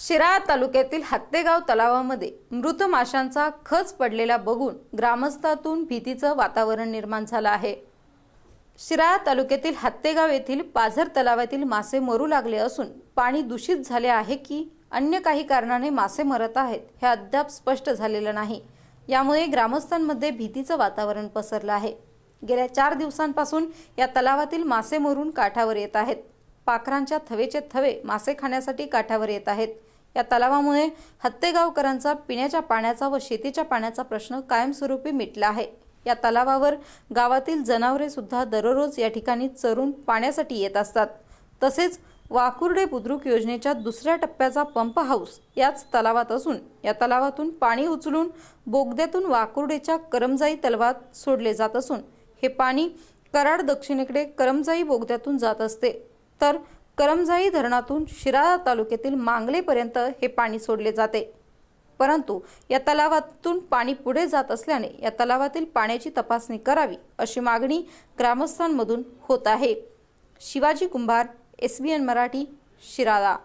शिराळा तालुक्यातील हत्तेगाव तलावामध्ये मृत माशांचा खच पडलेला बघून ग्रामस्थातून भीतीचं वातावरण निर्माण झालं आहे. शिराळा तालुक्यातील हत्तेगाव येथील पाझर तलावातील मासे मरू लागले असून पाणी दूषित झाले आहे की अन्य काही कारणाने मासे मरत आहेत हे अद्याप स्पष्ट झालेलं नाही. यामुळे ग्रामस्थांमध्ये भीतीचं वातावरण पसरलं आहे. गेल्या चार दिवसांपासून या तलावातील मासे मरून काठावर येत आहेत. पाखरांच्या थवेचे थवे मासे खाण्यासाठी काठावर येत आहेत. या तलावामुळे हत्तेगावकरांचा पिण्याच्या पाण्याचा व शेतीच्या पाण्याचा प्रश्न कायमस्वरूपी मिटला आहे. या तलावावर गावातील जनावरे सुद्धा दररोज या ठिकाणी चरून पाण्यासाठी येत असतात. तसेच वाकुर्डे बुद्रुक योजनेच्या दुसऱ्या टप्प्याचा पंप हाऊस याच तलावात असून या तलावातून पाणी उचलून बोगद्यातून वाकुर्डेच्या करमजाई तलावात सोडले जात असून हे पाणी कराड दक्षिणेकडे करमजाई बोगद्यातून जात असते. तर करमजाई धरणातून शिराळा तालुक्यातील मांगलेपर्यंत हे पाणी सोडले जाते. परंतु या तलावातून पाणी पुढे जात असल्याने या तलावातील पाण्याची तपासणी करावी अशी मागणी ग्रामस्थांमधून होत आहे. Shivaji Kumbhar S B N Marathi Shirala.